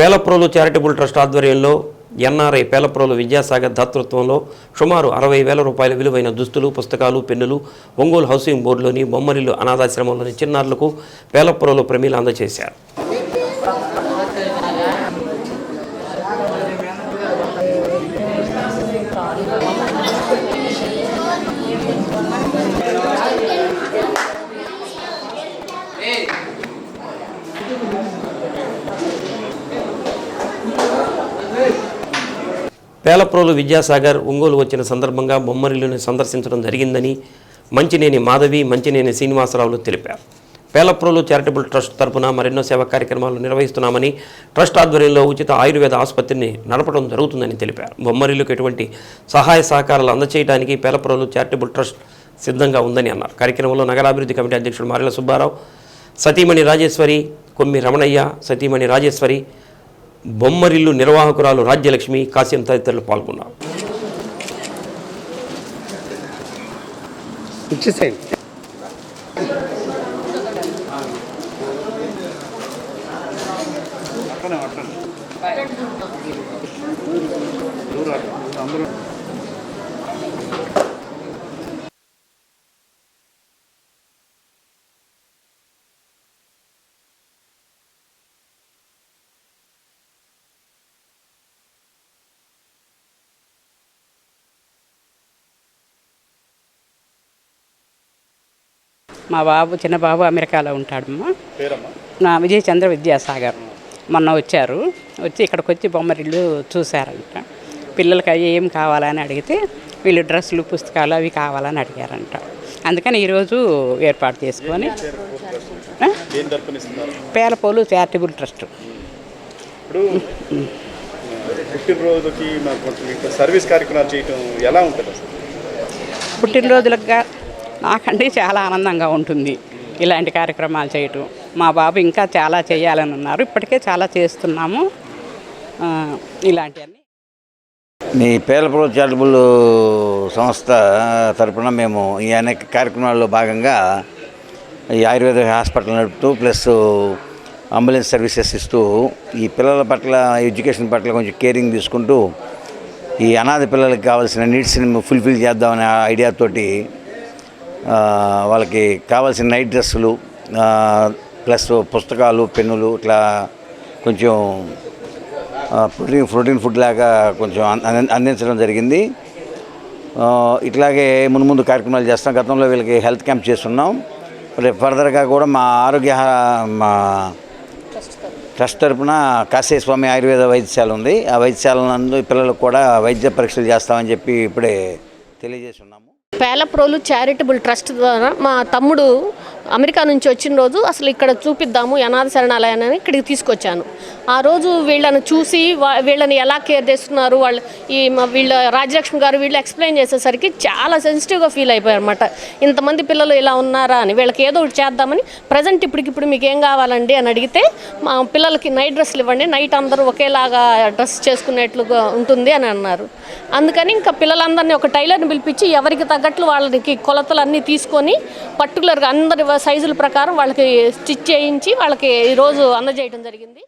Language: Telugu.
పేలప్రోలు చారిటబుల్ ట్రస్ట్ ఆధ్వర్యంలో ఎన్ఆర్ఐ పేలప్రోలు విద్యాసాగర్ దాతృత్వంలో సుమారు అరవై వేల రూపాయల విలువైన దుస్తులు పుస్తకాలు పెన్నులు ఒంగోలు హౌసింగ్ బోర్డులోని బొమ్మరిల్లు అనాథాశ్రమంలోని చిన్నారులకు పేలప్రోలు ప్రమీలు అందజేశారు. పేలప్రోలు విద్యాసాగర్ ఒంగోలు వచ్చిన సందర్భంగా బొమ్మరిల్లుని సందర్శించడం జరిగిందని మంచినేని మాధవి మంచినేని శ్రీనివాసరావులు తెలిపారు. పేలప్రోలు చారిటబుల్ ట్రస్ట్ తరపున మరెన్నో సేవా కార్యక్రమాలు నిర్వహిస్తున్నామని ట్రస్ట్ ఆధ్వర్యంలో ఉచిత ఆయుర్వేద ఆసుపత్రిని నడపడం జరుగుతుందని తెలిపారు. బొమ్మరిల్లుకు ఎటువంటి సహాయ సహకారాలు అందచేయడానికి పేలప్రోలు చారిటబుల్ ట్రస్ట్ సిద్ధంగా ఉందని అన్నారు. కార్యక్రమంలో నగరాభివృద్ధి కమిటీ అధ్యక్షుడు మారెల సుబ్బారావు సతీమణి రాజేశ్వరి కొమ్మి రమణయ్య సతీమణి రాజేశ్వరి బొమ్మరిల్లు నిర్వాహకురాలు రాజ్యలక్ష్మి కాశ్యం తదితరులు పాల్గొన్నారు. ఇచ్చేసేయండి. మా బాబు చిన్న బాబు అమెరికాలో ఉంటాడమ్మా. నా విజయ్ చంద్ర విద్యాసాగర్ మొన్న వచ్చారు. వచ్చి ఇక్కడికి వచ్చి బొమ్మరిల్లు చూశారంట. పిల్లలకి అవి ఏం కావాలని అడిగితే వీళ్ళు డ్రెస్సులు పుస్తకాలు అవి కావాలని అడిగారంట. అందుకని ఈరోజు ఏర్పాటు చేసుకొని పేలపోలు చారిటబుల్ ట్రస్ట్. పుట్టినరోజుకి సర్వీస్ కార్యక్రమాలు చేయటం ఎలా ఉంటుంది అసలు? నాకంటే చాలా ఆనందంగా ఉంటుంది ఇలాంటి కార్యక్రమాలు చేయటం. మా బాబు ఇంకా చాలా చేయాలని ఉన్నారు. ఇప్పటికే చాలా చేస్తున్నాము. ఇలాంటివన్నీ. మీ పేలపుర చారిటబుల్ సంస్థ తరపున మేము ఈ అనేక కార్యక్రమాల్లో భాగంగా ఈ ఆయుర్వేద హాస్పిటల్ నడుపుతూ ప్లస్ అంబులెన్స్ సర్వీసెస్ ఇస్తూ ఈ పిల్లల పట్ల ఎడ్యుకేషన్ పట్ల కొంచెం కేరింగ్ తీసుకుంటూ ఈ అనాథ పిల్లలకి కావాల్సిన నీడ్స్ని ఫుల్ఫిల్ చేద్దామనే ఐడియాతోటి వాళ్ళకి కావాల్సిన నైట్ డ్రెస్సులు ప్లస్ పుస్తకాలు పెన్నులు ఇట్లా కొంచెం ప్రోటీన్ ప్రోటీన్ ఫుడ్ లాగా కొంచెం అందించడం జరిగింది. ఇట్లాగే ముందు ముందు కార్యక్రమాలు చేస్తాం గతంలో వీళ్ళకి హెల్త్ క్యాంప్ చేస్తున్నాం. రేపు ఫర్దర్గా కూడా మా ఆరోగ్య మా ట్రస్ట్ తరపున కాశీ స్వామి ఆయుర్వేద వైద్యశాల ఉంది. ఆ వైద్యశాల నందు పిల్లలకు కూడా వైద్య పరీక్షలు చేస్తామని చెప్పి ఇప్పుడే తెలియజేసి ఉన్నాము పేలప్రోలు చారిటబుల్ ట్రస్ట్ ద్వారా మా తమ్ముడు అమెరికా నుంచి వచ్చిన రోజు అసలు ఇక్కడ చూపిద్దాము అనాథ శరణాలయాన్ని ఇక్కడికి తీసుకొచ్చాను. ఆ రోజు వీళ్ళని చూసి వీళ్ళని ఎలా కేర్ చేస్తున్నారు వాళ్ళు ఈ మా వీళ్ళ రాజలక్ష్మి గారు వీళ్ళు ఎక్స్ప్లెయిన్ చేసేసరికి చాలా సెన్సిటివ్గా ఫీల్ అయిపోయారు అనమాట ఇంతమంది పిల్లలు ఇలా ఉన్నారా అని వీళ్ళకి ఏదో ఒకటి చేద్దామని ప్రజెంట్ ఇప్పటికిప్పుడు మీకు ఏం కావాలండి అని అడిగితే మా పిల్లలకి నైట్ డ్రెస్సులు ఇవ్వండి నైట్ అందరూ ఒకేలాగా డ్రెస్ చేసుకునేట్లుగా ఉంటుంది అని అన్నారు. అందుకని ఇంకా పిల్లలందరినీ ఒక టైలర్ని పిలిపించి ఎవరికి తగ్గట్లు వాళ్ళకి కొలతలు అన్నీ తీసుకొని పర్టికులర్గా అందరి సైజుల ప్రకారం వాళ్ళకి స్టిచ్ చేయించి వాళ్ళకి ఈరోజు అందజేయడం జరిగింది.